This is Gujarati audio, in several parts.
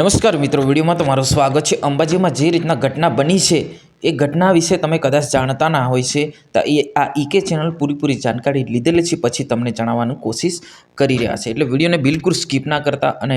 નમસ્કાર મિત્રો, વિડીયોમાં તમારું સ્વાગત છે. અંબાજીમાં જે રીતના ઘટના બની છે, એ ઘટના વિશે તમે કદાચ જાણતા ના હોય છે, તો એ આ ઈકે ચેનલ પૂરીપૂરી જાણકારી લીધેલી છે. પછી તમને જણાવવાનું કોશિશ કરી રહ્યા છે. એટલે વિડીયોને બિલકુલ સ્કીપ ના કરતા અને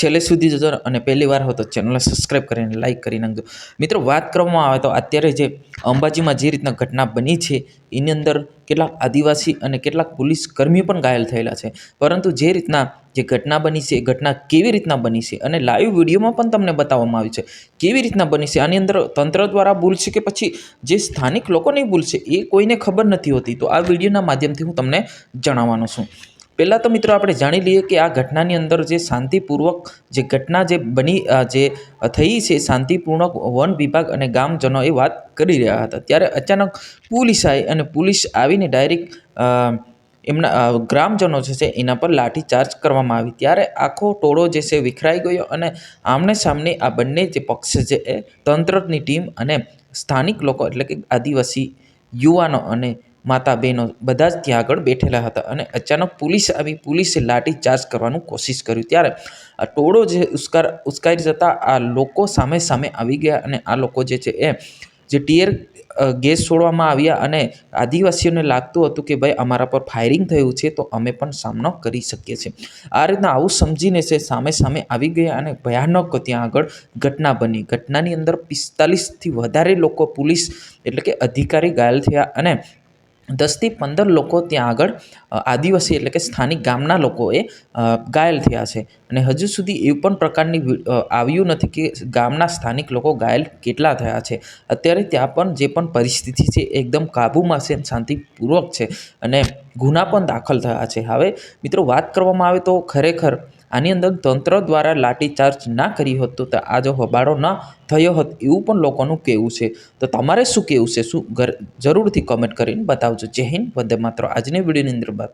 છેલ્લે સુધી જજો અને પહેલી વાર હો તો ચેનલને સબસ્ક્રાઈબ કરીને લાઇક કરી નાખજો. મિત્રો, વાત કરવામાં આવે તો અત્યારે જે અંબાજીમાં જે રીતના ઘટના બની છે, એની અંદર કેટલાક આદિવાસી અને કેટલાક પોલીસ કર્મીઓ પણ ઘાયલ થયેલા છે. પરંતુ જે રીતના જે ઘટના બની છે, એ ઘટના કેવી રીતના બની છે અને લાઈવ વિડીયોમાં પણ તમને બતાવવામાં આવી છે. કેવી રીતના બની છે? આની અંદર તંત્ર દ્વારા ભૂલ છે કે પછી જે સ્થાનિક લોકોની ભૂલ છે, એ કોઈને ખબર નથી હોતી. તો આ વિડીયોના માધ્યમથી હું તમને જણાવવાનો છું. પહેલાં તો મિત્રો આપણે જાણી લઈએ કે આ ઘટનાની અંદર જે શાંતિપૂર્વક જે ઘટના જે બની જે થઈ છે શાંતિપૂર્વક વન વિભાગ અને ગામજનો એ વાત કરી રહ્યા હતા. ત્યારે અચાનક પોલીસ આવી અને પોલીસ આવીને ડાયરેક્ટ એમના ગ્રામજનો જે છે એના પર લાઠીચાર્જ કરવામાં આવી. ત્યારે આખો ટોળો જે છે વિખરાઈ ગયો અને આમને સામને આ બંને જે પક્ષ છે એ તંત્રની ટીમ અને સ્થાનિક લોકો એટલે કે આદિવાસી યુવાનો અને માતા બહેનો બધા જ ત્યાં આગળ બેઠેલા હતા અને અચાનક પોલીસ આવી, પોલીસે લાઠીચાર્જ કરવાનું કોશિશ કર્યું. ત્યારે આ ટોળો જે ઉશ્કાર ઉશ્કારી જતા આ લોકો સામે સામે આવી ગયા અને આ લોકો જે છે એ, જે ટીયર ગેસ છોડવામાં આવ્યા અને આદિવાસીઓને લાગતું હતું કે ભાઈ અમારા પર ફાયરિંગ થયું છે તો અમે પણ સામનો કરી શકીએ છીએ. આ રીતના આવું સમજીને છે સામે સામે આવી ગયા અને ભયાનક ત્યાં આગળ ઘટના બની. ઘટનાની અંદર પિસ્તાલીસથી વધારે લોકો પોલીસ એટલે કે અધિકારી ઘાયલ થયા અને દસથી પંદર લોકો ત્યાં આગળ આદિવાસી એટલે કે સ્થાનિક ગામના લોકોએ ઘાયલ થયા છે. અને હજુ સુધી એવું પણ પ્રકારની આવ્યું નથી કે ગામના સ્થાનિક લોકો ઘાયલ કેટલા થયા છે. અત્યારે ત્યાં પણ જે પણ પરિસ્થિતિ છે એકદમ કાબૂમાં છે અને શાંતિપૂર્વક છે અને ગુના પણ દાખલ થયા છે. હવે મિત્રો વાત કરવામાં આવે તો ખરેખર આની અંદર તંત્ર દ્વારા લાઠીચાર્જ ના કરી હતું તો આ જો હોબાળો ન થયો હોત, એવું પણ લોકોનું કહેવું છે. તો તમારે શું કહેવું છે? શું જરૂરથી કમેન્ટ કરીને બતાવજો. જય હિન્દ. વંદે માત્ર આજની વિડીયોની અંદર બાદ